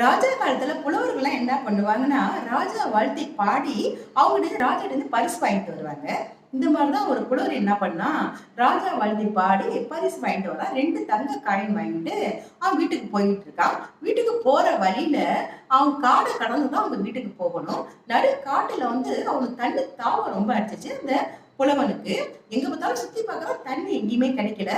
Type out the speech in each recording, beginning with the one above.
ராஜா காலத்துல புலவர்கள்லாம் என்ன பண்ணுவாங்கன்னா ராஜா வாழ்த்தி பாடி அவங்க ராஜா இருந்து பரிசு வாங்கிட்டு வருவாங்க. இந்த மாதிரிதான் ஒரு புலவர் என்ன பண்ணா ராஜா வாழ்த்தி பாடி பரிசு வாங்கிட்டு வரா ரெண்டு தங்க காயின் வாங்கிட்டு அவன் வீட்டுக்கு போயிட்டு இருக்கான். வீட்டுக்கு போற வழியில அவன் காடை கடந்து தான் அவங்க வீட்டுக்கு போகணும். நடு காட்டுல வந்து அவனுக்கு தண்ணி தாவம் ரொம்ப அடிச்சிச்சு அந்த புலவனுக்கு எங்க பார்த்தாலும் சுத்தி பார்க்கறான் தண்ணி எங்கேயுமே கிடைக்கல.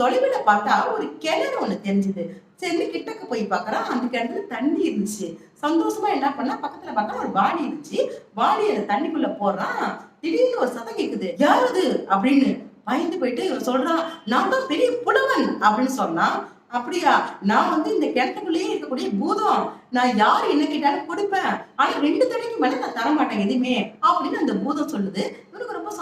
தொலைவில் பார்த்தா ஒரு கிணறு ஒண்ணு தெரிஞ்சுது. சரி கிட்டக்க போய் பார்க்கறான் அந்த கிணத்துல தண்ணி இருந்துச்சு. சந்தோஷமா என்ன பண்ணா பக்கத்துல பார்த்தா ஒரு வாடி இருந்துச்சு. வாடி அந்த தண்ணிக்குள்ள போடுறான் திடீர்னு ஒரு சத்தம் கேக்குது. யாரது அப்படின்னு பயந்து போயிட்டு இவன் சொல்றான் நான் தான் பெரிய புலவன் அப்படின்னு சொன்னான் அப்படியா? நான் வந்து இந்த கிணத்துக்குள்ளேயே இருக்கக்கூடிய பூதம். நான் யார் என்ன கேட்டாலும் கொடுப்பேன். ஆனா ரெண்டு தடைக்கு மேல நான் தர மாட்டேன் எதுவுமே அப்படின்னு அந்த பூதம் சொல்லுது. இவனுக்கு ரொம்ப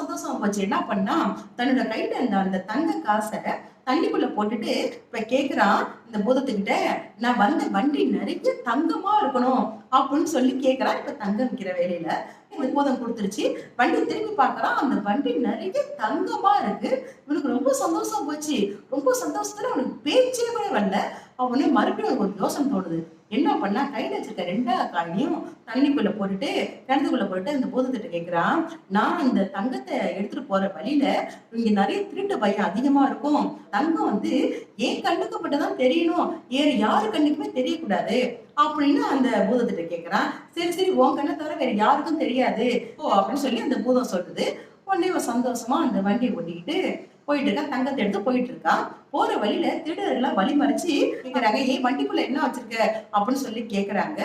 வச்சு என்ன பண்ணா தன்னோட கையில அந்த அந்த தங்க காசை தண்ணிக்குள்ள போட்டுட்டு இப்ப கேக்குறான் இந்த பூதத்துக்கிட்ட நான் வந்த வண்டி நிறைய தங்கமா இருக்கணும் அப்படின்னு சொல்லி கேக்குறான். இப்ப தங்கம் விற்கிற வேலையில இந்த பூதம் கொடுத்துருச்சு. வண்டி திரும்பி பார்க்கலாம். அந்த வண்டி நிறைய தங்கமா இருக்கு. இவனுக்கு ரொம்ப சந்தோஷம் போச்சு. ரொம்ப சந்தோஷத்துல அவனுக்கு பேச்சே கூட வரல. அவனே மறுபடியும் ஒரு யோசனை தோணுது. என்ன பண்ணா? கையில வச்சிருக்க ரெண்டா காலையும் தண்ணிக்குள்ள போட்டுட்டு கிணத்துக்குள்ள போட்டுட்டு அந்த பூதத்திட்ட கேக்குறான். நான் அந்த தங்கத்தை எடுத்துட்டு போற வழியில இங்க நிறைய திருட்டு பயம் அதிகமா இருக்கும். தங்கம் வந்து என் கண்ணுக்கு மட்டும்தான் தெரியணும். வேற யாரு கண்ணுக்குமே தெரியக்கூடாது. அப்படின்னு அந்த பூதத்திட்ட கேக்குறான் சரி சரி உன் கண்ணை தவிர வேற யாருக்கும் தெரியாது. ஓ அப்படின்னு சொல்லி அந்த பூதம் சொல்லுது. உடனே இவன் சந்தோஷமா அந்த வண்டியை ஓட்டிக்கிட்டு போயிட்டு இருக்கான் தங்கத்தை எடுத்து போயிட்டு இருக்கான் போற வழியில திருடர்கள்லாம் வழி மறைச்சு கேக்குறாங்க ஏன் வண்டிக்குள்ள என்ன வச்சிருக்க? அப்படின்னு சொல்லி கேக்குறாங்க.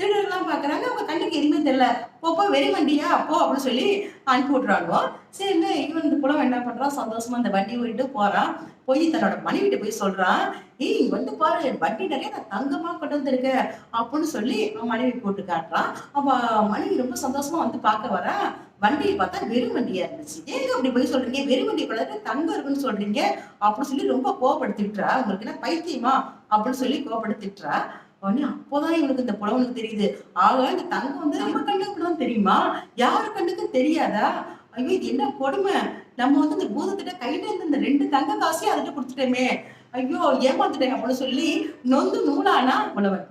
திருடர்லாம் பார்க்குறாங்க. அவங்க கண்ணுக்கு எதுவுமே தெரியல. போப்போ வெறி வண்டியா? போ அப்படின்னு சொல்லி அனுப்பி விட்றானுவோ சரின்னு இவன் இந்த புலம் என்ன பண்ணுறான் சந்தோஷமா அந்த வண்டி ஓடிட்டு போகிறான் போய் தன்னோட மனைவிட்ட போய் சொல்கிறான் ஏய் வந்து பாரு வண்டி நிறைய நான் தங்கமாக கொண்டு வந்திருக்கேன் அப்படின்னு சொல்லி அவன் மனைவி போட்டு காட்டுறான் அப்போ மனைவி ரொம்ப சந்தோஷமா வந்து பார்க்க வரேன் வண்டியை பார்த்தா வெறும் வண்டியா இருந்துச்சு. ஏங்க அப்படி போய் சொல்றீங்க? வெறும் வண்டி கலர் தங்கம் இருக்குன்னு சொல்றீங்க? அப்படின்னு சொல்லி ரொம்ப கோவப்படுத்திட்டுறா உங்களுக்கு என்ன பைத்தியமா? அப்படின்னு சொல்லி கோவப்படுத்திட்டுறா உடனே அப்போதான் இவனுக்கு இந்த புலவனுக்கு தெரியுது. ஆக இந்த தங்கம் வந்து நம்ம கண்ணுக்கு தான் தெரியுமா? யாரு கண்ணுக்கும் தெரியாதா? ஐயோ இது என்ன கொடுமை? நம்ம வந்து இந்த பூதத்திட்ட கையில இருந்து இந்த ரெண்டு தங்க காசையும் அதுட்டு கொடுத்துட்டோமே. ஐயோ ஏமாத்துட்டேன் அப்படின்னு சொல்லி நொந்து நூலானா புலவன்